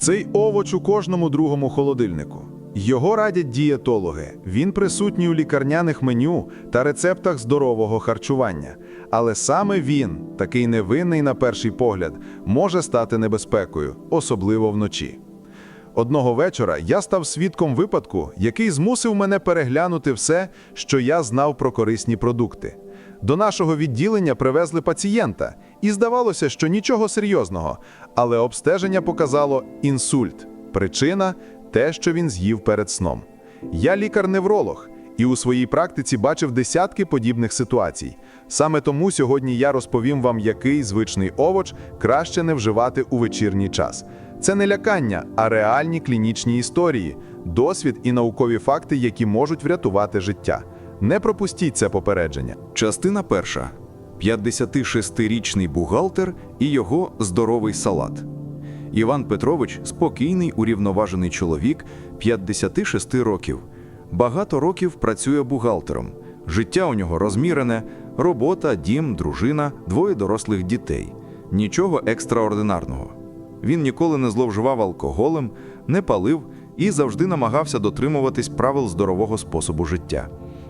Цей овоч у кожному другому холодильнику. Його радять дієтологи. Він присутній у лікарняних меню та рецептах здорового харчування. Але саме він, такий невинний на перший погляд, може стати небезпекою, особливо вночі. Одного вечора я став свідком випадку, який змусив мене переглянути все, що я знав про корисні продукти. До нашого відділення привезли пацієнта, і здавалося, що нічого серйозного, але обстеження показало інсульт. Причина те, що він з'їв перед сном. Я лікар-невролог і у своїй практиці бачив десятки подібних ситуацій. Саме тому сьогодні я розповім вам, який звичний овоч краще не вживати у вечірній час. Це не лякання, а реальні клінічні історії, досвід і наукові факти, які можуть врятувати життя. Не пропустіть це попередження. Частина перша. 56-річний бухгалтер і його здоровий салат. Іван Петрович спокійний, урівноважений чоловік 56 років. Багато років працює бухгалтером. Життя у нього розмірене, робота, дім, дружина, двоє дорослих дітей. Нічого екстраординарного. Він ніколи не зловживав алкоголем, не палив і завжди намагався дотримуватись правил здорового способу життя.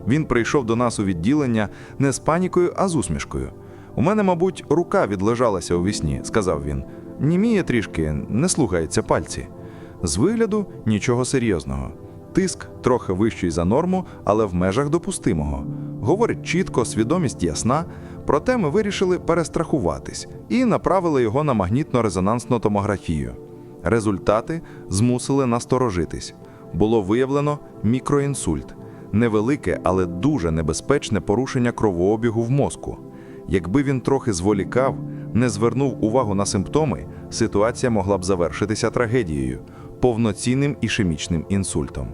Він прийшов до нас у відділення не з панікою, а з усмішкою. У мене, мабуть, рука відлежалася у вісні, сказав він. Німіє трішки, не слухаються пальці. З вигляду нічого серйозного. Тиск трохи вищий за норму, але в межах допустимого. Говорить чітко, свідомість ясна. Проте ми вирішили перестрахуватись і направили його на магнітно-резонансну томографію. Результати змусили насторожитись. Було виявлено мікроінсульт невелике, але дуже небезпечне порушення кровообігу в мозку. Якби він трохи зволікав, не звернув увагу на симптоми, ситуація могла б завершитися трагедією, повноцінним ішемічним інсультом.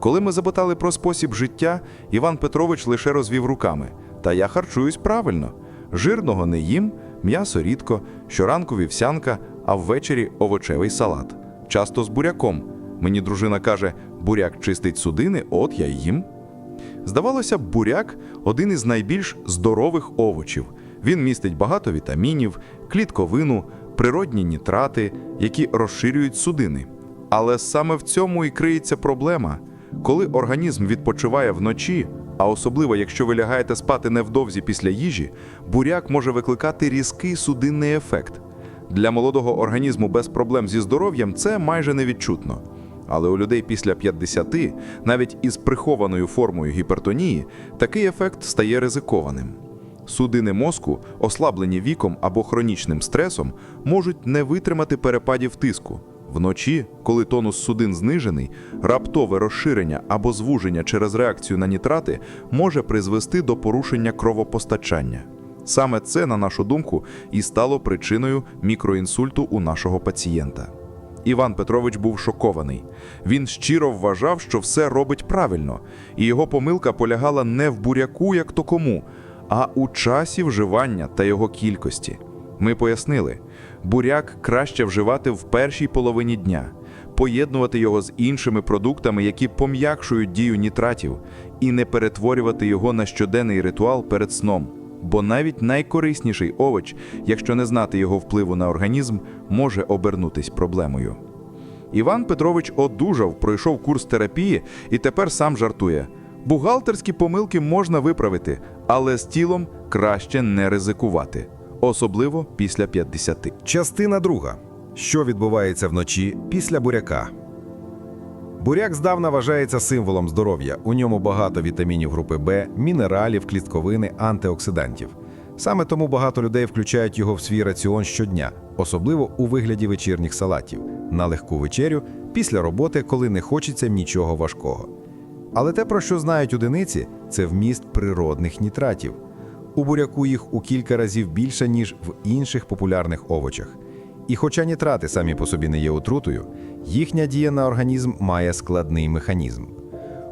Коли ми запитали про спосіб життя, Іван Петрович лише розвів руками. Та я харчуюсь правильно. Жирного не їм, м'ясо рідко, щоранку вівсянка, а ввечері овочевий салат. Часто з буряком. Мені дружина каже, буряк чистить судини, от я їм. Здавалося буряк один із найбільш здорових овочів. Він містить багато вітамінів, клітковину, природні нітрати, які розширюють судини. Але саме в цьому і криється проблема. Коли організм відпочиває вночі, а особливо якщо ви лягаєте спати невдовзі після їжі, буряк може викликати різкий судинний ефект. Для молодого організму без проблем зі здоров'ям це майже невідчутно. Але у людей після 50, навіть із прихованою формою гіпертонії, такий ефект стає ризикованим. Судини мозку, ослаблені віком або хронічним стресом, можуть не витримати перепадів тиску. Вночі, коли тонус судин знижений, раптове розширення або звуження через реакцію на нітрати може призвести до порушення кровопостачання. Саме це, на нашу думку, і стало причиною мікроінсульту у нашого пацієнта. Іван Петрович був шокований. Він щиро вважав, що все робить правильно, і його помилка полягала не в буряку, як то кому, а у часі вживання та його кількості. Ми пояснили, буряк краще вживати в першій половині дня, поєднувати його з іншими продуктами, які пом'якшують дію нітратів, і не перетворювати його на щоденний ритуал перед сном. Бо навіть найкорисніший овоч, якщо не знати його впливу на організм, може обернутись проблемою. Іван Петрович одужав, пройшов курс терапії і тепер сам жартує: бухгалтерські помилки можна виправити, але з тілом краще не ризикувати, особливо після 50. Частина друга. Що відбувається вночі після буряка? Буряк здавна вважається символом здоров'я. У ньому багато вітамінів групи Б, мінералів, клітковини, антиоксидантів. Саме тому багато людей включають його в свій раціон щодня, особливо у вигляді вечірніх салатів, на легку вечерю, після роботи, коли не хочеться нічого важкого. Але те, про що знають одиниці, це вміст природних нітратів. У буряку їх у кілька разів більше, ніж в інших популярних овочах. І хоча нітрати самі по собі не є отрутою, їхня дія на організм має складний механізм.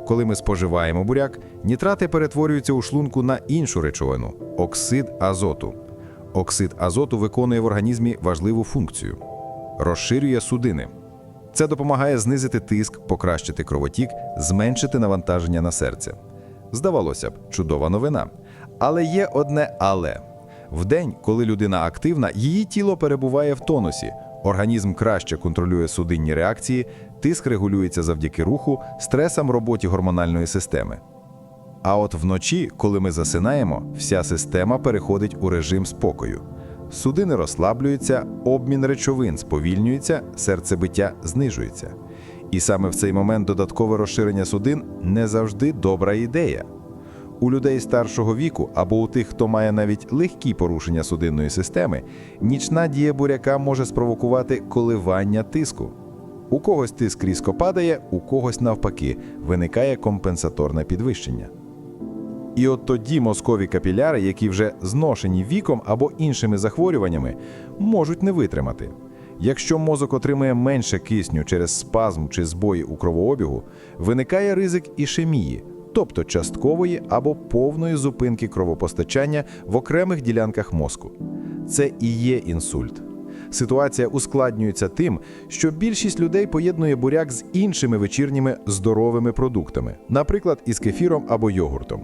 Коли ми споживаємо буряк, нітрати перетворюються у шлунку на іншу речовину оксид азоту. Оксид азоту виконує в організмі важливу функцію розширює судини. Це допомагає знизити тиск, покращити кровотік, зменшити навантаження на серце. Здавалося б, чудова новина. Але є одне але. Вдень, коли людина активна, її тіло перебуває в тонусі, Організм краще контролює судинні реакції, тиск регулюється завдяки руху, стресам роботі гормональної системи. А от вночі, коли ми засинаємо, вся система переходить у режим спокою. Судини розслаблюються, обмін речовин сповільнюється, серцебиття знижується. І саме в цей момент додаткове розширення судин не завжди добра ідея. У людей старшого віку або у тих, хто має навіть легкі порушення судинної системи, нічна дія буряка може спровокувати коливання тиску. У когось тиск різко падає, у когось навпаки виникає компенсаторне підвищення. І от тоді мозкові капіляри, які вже зношені віком або іншими захворюваннями, можуть не витримати. Якщо мозок отримує менше кисню через спазм чи збої у кровообігу, виникає ризик ішемії, тобто часткової або повної зупинки кровопостачання в окремих ділянках мозку. Це і є інсульт. Ситуація ускладнюється тим, що більшість людей поєднує буряк з іншими вечірніми здоровими продуктами, наприклад, із кефіром або йогуртом.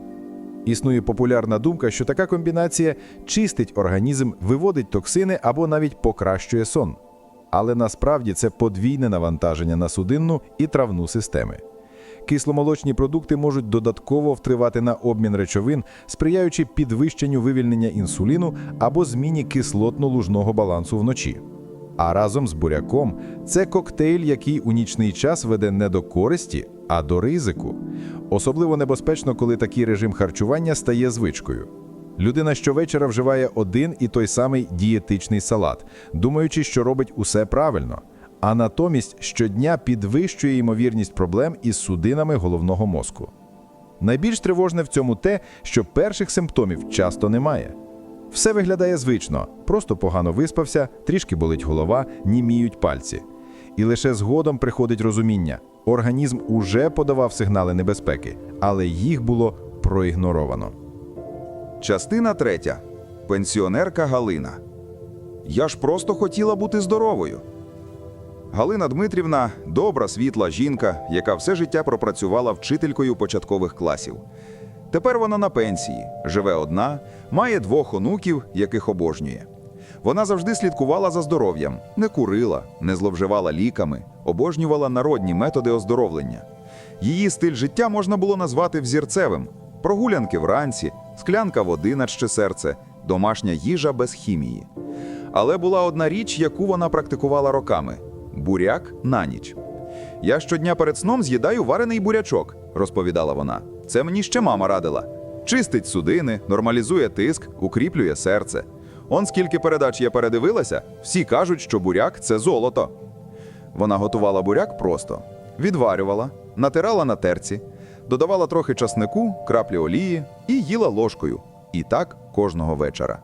Існує популярна думка, що така комбінація чистить організм, виводить токсини або навіть покращує сон. Але насправді це подвійне навантаження на судинну і травну системи. Кисломолочні продукти можуть додатково втривати на обмін речовин, сприяючи підвищенню вивільнення інсуліну або зміні кислотно-лужного балансу вночі. А разом з буряком це коктейль, який у нічний час веде не до користі, а до ризику. Особливо небезпечно, коли такий режим харчування стає звичкою. Людина щовечора вживає один і той самий дієтичний салат, думаючи, що робить усе правильно, а натомість щодня підвищує ймовірність проблем із судинами головного мозку. Найбільш тривожне в цьому те, що перших симптомів часто немає. Все виглядає звично, просто погано виспався, трішки болить голова, німіють пальці. І лише згодом приходить розуміння: організм уже подавав сигнали небезпеки, але їх було проігноровано. Частина третя. Пенсіонерка Галина. Я ж просто хотіла бути здоровою. Галина Дмитрівна добра, світла жінка, яка все життя пропрацювала вчителькою початкових класів. Тепер вона на пенсії, живе одна, має двох онуків, яких обожнює. Вона завжди слідкувала за здоров'ям, не курила, не зловживала ліками, обожнювала народні методи оздоровлення. Її стиль життя можна було назвати взірцевим: прогулянки вранці, склянка води на серце, домашня їжа без хімії. Але була одна річ, яку вона практикувала роками буряк на ніч. Я щодня перед сном з'їдаю варений бурячок, розповідала вона. Це мені ще мама радила. Чистить судини, нормалізує тиск, укріплює серце. Он скільки передач я передивилася, всі кажуть, що буряк це золото. Вона готувала буряк просто: відварювала, натирала на терці, додавала трохи часнику, краплі олії і їла ложкою. І так кожного вечора.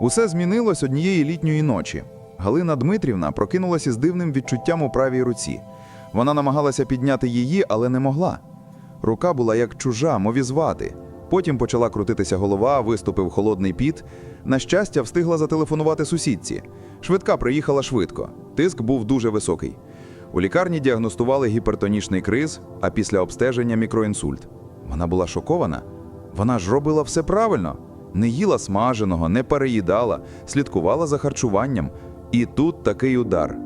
Усе змінилось однієї літньої ночі. Галина Дмитрівна прокинулася з дивним відчуттям у правій руці. Вона намагалася підняти її, але не могла. Рука була як чужа, мов із вати. Потім почала крутитися голова, виступив холодний піт. На щастя, встигла зателефонувати сусідці. Швидка приїхала швидко. Тиск був дуже високий. У лікарні діагностували гіпертонічний криз, а після обстеження мікроінсульт. Вона була шокована. Вона ж робила все правильно: не їла смаженого, не переїдала, слідкувала за харчуванням. І тут такий удар.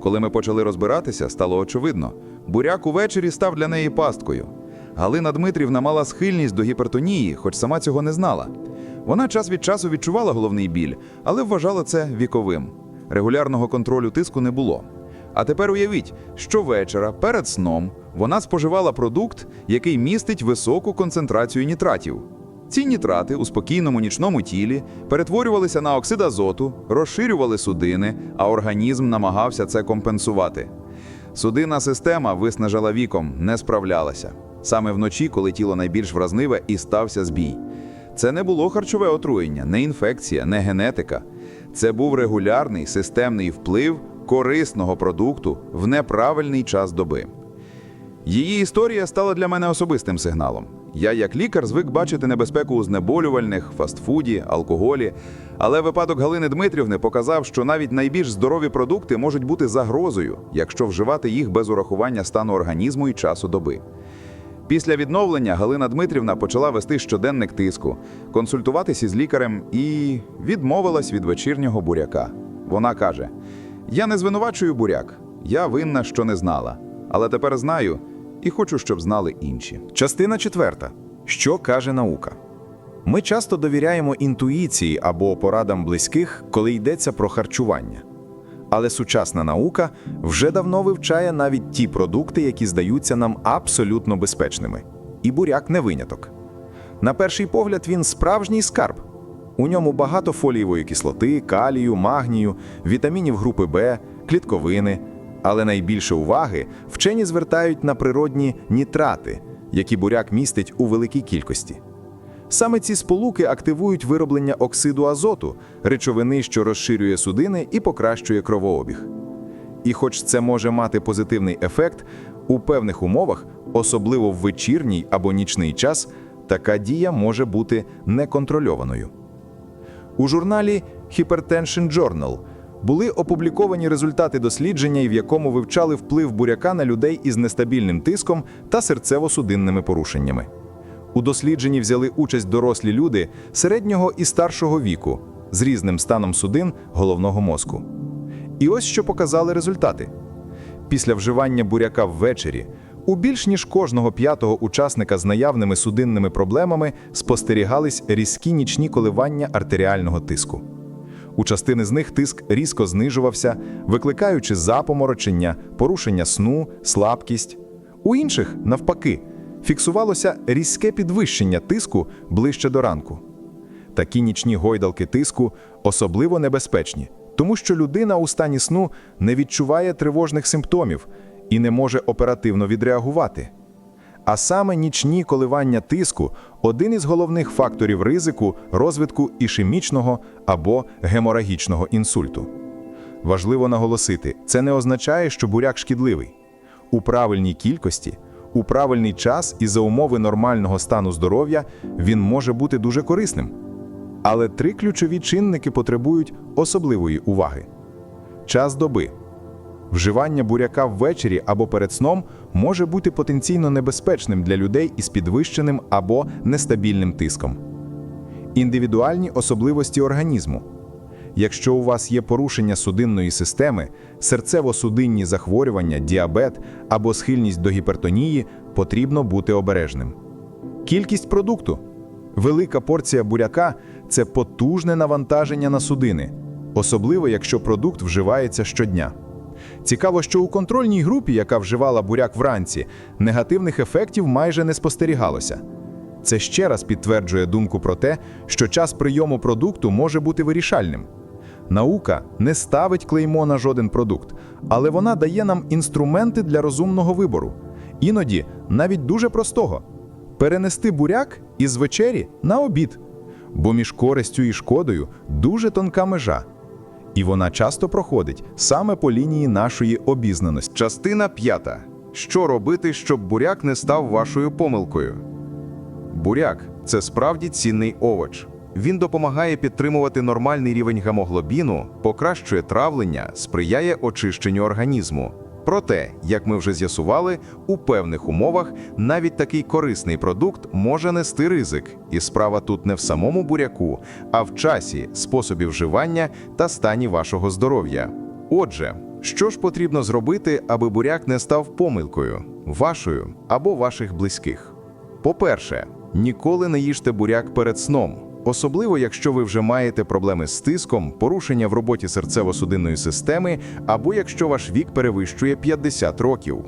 Коли ми почали розбиратися, стало очевидно: буряк увечері став для неї пасткою. Галина Дмитрівна мала схильність до гіпертонії, хоч сама цього не знала. Вона час від часу відчувала головний біль, але вважала це віковим. Регулярного контролю тиску не було. А тепер уявіть, що вечора перед сном вона споживала продукт, який містить високу концентрацію нітратів. Ці нітрати у спокійному нічному тілі перетворювалися на оксид азоту, розширювали судини, а організм намагався це компенсувати. Судинна система виснажала віком, не справлялася. Саме вночі, коли тіло найбільш вразливе, і стався збій. Це не було харчове отруєння, не інфекція, не генетика. Це був регулярний системний вплив корисного продукту в неправильний час доби. Її історія стала для мене особистим сигналом. Я, як лікар, звик бачити небезпеку у знеболювальних, фастфуді, алкоголі. Але випадок Галини Дмитрівни показав, що навіть найбільш здорові продукти можуть бути загрозою, якщо вживати їх без урахування стану організму і часу доби. Після відновлення Галина Дмитрівна почала вести щоденник тиску, консультуватись із лікарем і відмовилась від вечірнього буряка. Вона каже: Я не звинувачую буряк. Я винна, що не знала. Але тепер знаю і хочу, щоб знали інші. Частина четверта. Що каже наука? Ми часто довіряємо інтуїції або порадам близьких, коли йдеться про харчування. Але сучасна наука вже давно вивчає навіть ті продукти, які здаються нам абсолютно безпечними. І буряк не виняток. На перший погляд, він справжній скарб. У ньому багато фолієвої кислоти, калію, магнію, вітамінів групи Б, клітковини. Але найбільше уваги вчені звертають на природні нітрати, які буряк містить у великій кількості. Саме ці сполуки активують вироблення оксиду азоту, речовини, що розширює судини і покращує кровообіг. І хоч це може мати позитивний ефект, у певних умовах, особливо в вечірній або нічний час, така дія може бути неконтрольованою. У журналі Hypertension Journal були опубліковані результати дослідження, в якому вивчали вплив буряка на людей із нестабільним тиском та серцево-судинними порушеннями. У дослідженні взяли участь дорослі люди середнього і старшого віку з різним станом судин головного мозку. І ось що показали результати. Після вживання буряка ввечері у більш ніж кожного п'ятого учасника з наявними судинними проблемами спостерігались різкі нічні коливання артеріального тиску. У частини з них тиск різко знижувався, викликаючи запоморочення, порушення сну, слабкість. У інших, навпаки, фіксувалося різке підвищення тиску ближче до ранку. Такі нічні гойдалки тиску особливо небезпечні, тому що людина у стані сну не відчуває тривожних симптомів і не може оперативно відреагувати. А саме нічні коливання тиску один із головних факторів ризику розвитку ішемічного або геморагічного інсульту. Важливо наголосити, це не означає, що буряк шкідливий. У правильній кількості, у правильний час і за умови нормального стану здоров'я він може бути дуже корисним. Але три ключові чинники потребують особливої уваги: час доби. Вживання буряка ввечері або перед сном може бути потенційно небезпечним для людей із підвищеним або нестабільним тиском. Індивідуальні особливості організму. Якщо у вас є порушення судинної системи, серцево-судинні захворювання, діабет або схильність до гіпертонії, потрібно бути обережним. Кількість продукту. Велика порція буряка це потужне навантаження на судини, особливо якщо продукт вживається щодня. Цікаво, що у контрольній групі, яка вживала буряк вранці, негативних ефектів майже не спостерігалося. Це ще раз підтверджує думку про те, що час прийому продукту може бути вирішальним. Наука не ставить клеймо на жоден продукт, але вона дає нам інструменти для розумного вибору. Іноді навіть дуже простого перенести буряк із вечері на обід, бо між користю і шкодою дуже тонка межа. І вона часто проходить саме по лінії нашої обізнаності. Частина п'ята. Що робити, щоб буряк не став вашою помилкою? Буряк це справді цінний овоч. Він допомагає підтримувати нормальний рівень гемоглобіну, покращує травлення, сприяє очищенню організму. Проте, як ми вже з'ясували, у певних умовах навіть такий корисний продукт може нести ризик, і справа тут не в самому буряку, а в часі, способі вживання та стані вашого здоров'я. Отже, що ж потрібно зробити, аби буряк не став помилкою, вашою або ваших близьких? По-перше, ніколи не їжте буряк перед сном, особливо якщо ви вже маєте проблеми з тиском, порушення в роботі серцево-судинної системи, або якщо ваш вік перевищує 50 років.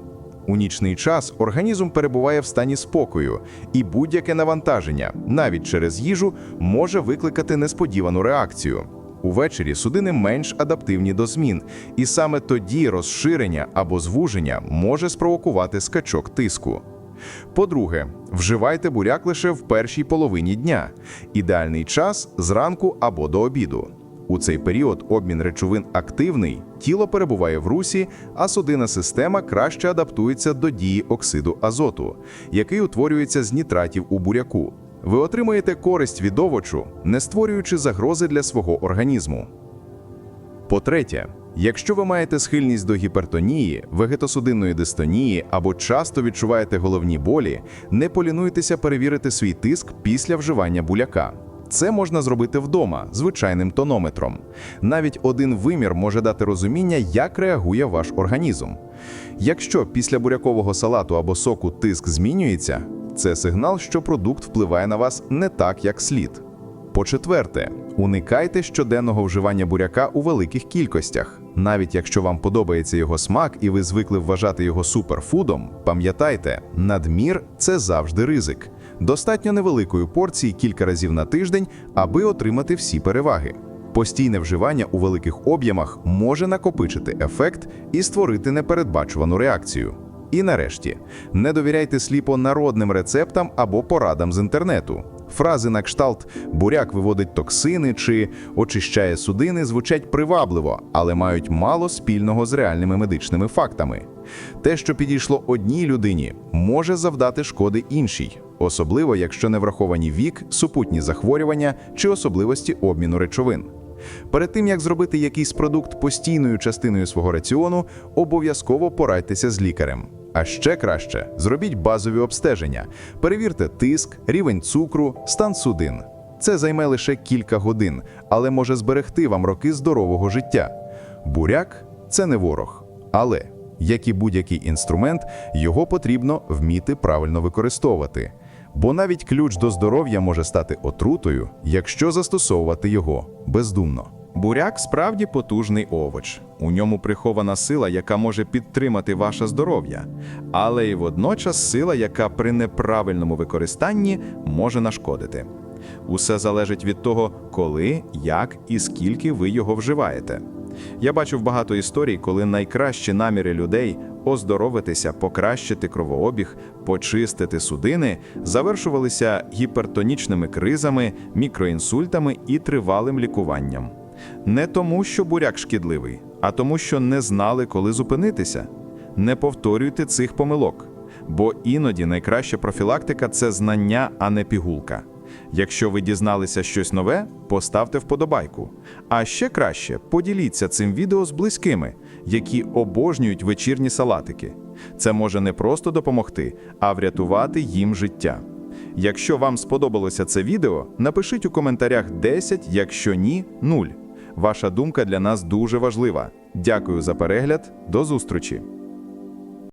У нічний час організм перебуває в стані спокою, і будь-яке навантаження, навіть через їжу, може викликати несподівану реакцію. Увечері судини менш адаптивні до змін, і саме тоді розширення або звуження може спровокувати скачок тиску. По-друге, вживайте буряк лише в першій половині дня. Ідеальний час зранку або до обіду. У цей період обмін речовин активний, тіло перебуває в русі, а судинна система краще адаптується до дії оксиду азоту, який утворюється з нітратів у буряку. Ви отримаєте користь від овочу, не створюючи загрози для свого організму. По-третє, якщо ви маєте схильність до гіпертонії, вегетосудинної дистонії або часто відчуваєте головні болі, не полінуйтеся перевірити свій тиск після вживання буляка. це можна зробити вдома звичайним тонометром. Навіть один вимір може дати розуміння, як реагує ваш організм. Якщо після бурякового салату або соку тиск змінюється, це сигнал, що продукт впливає на вас не так, як слід. По-четверте, уникайте щоденного вживання буряка у великих кількостях. Навіть якщо вам подобається його смак і ви звикли вважати його суперфудом, пам'ятайте, надмір це завжди ризик. Достатньо невеликої порції кілька разів на тиждень, аби отримати всі переваги. Постійне вживання у великих об'ємах може накопичити ефект і створити непередбачувану реакцію. І нарешті, не довіряйте сліпо народним рецептам або порадам з інтернету. Фрази на кшталт буряк виводить токсини чи очищає судини звучать привабливо, але мають мало спільного з реальними медичними фактами. Те, що підійшло одній людині, може завдати шкоди іншій, особливо якщо не враховані вік, супутні захворювання чи особливості обміну речовин. Перед тим як зробити якийсь продукт постійною частиною свого раціону, обов'язково порадьтеся з лікарем. А ще краще зробіть базові обстеження, перевірте тиск, рівень цукру, стан судин. Це займе лише кілька годин, але може зберегти вам роки здорового життя. Буряк це не ворог, але як і будь-який інструмент, його потрібно вміти правильно використовувати. Бо навіть ключ до здоров'я може стати отрутою, якщо застосовувати його бездумно. Буряк справді потужний овоч. У ньому прихована сила, яка може підтримати ваше здоров'я, але й водночас сила, яка при неправильному використанні може нашкодити. Усе залежить від того, коли, як і скільки ви його вживаєте. Я бачив багато історій, коли найкращі наміри людей оздоровитися, покращити кровообіг, почистити судини завершувалися гіпертонічними кризами, мікроінсультами і тривалим лікуванням. Не тому, що буряк шкідливий, а тому, що не знали, коли зупинитися. Не повторюйте цих помилок, бо іноді найкраща профілактика це знання, а не пігулка. Якщо ви дізналися щось нове, поставте вподобайку. А ще краще поділіться цим відео з близькими, які обожнюють вечірні салатики. Це може не просто допомогти, а врятувати їм життя. Якщо вам сподобалося це відео, напишіть у коментарях 10, якщо ні 0. Ваша думка для нас дуже важлива. Дякую за перегляд, до зустрічі!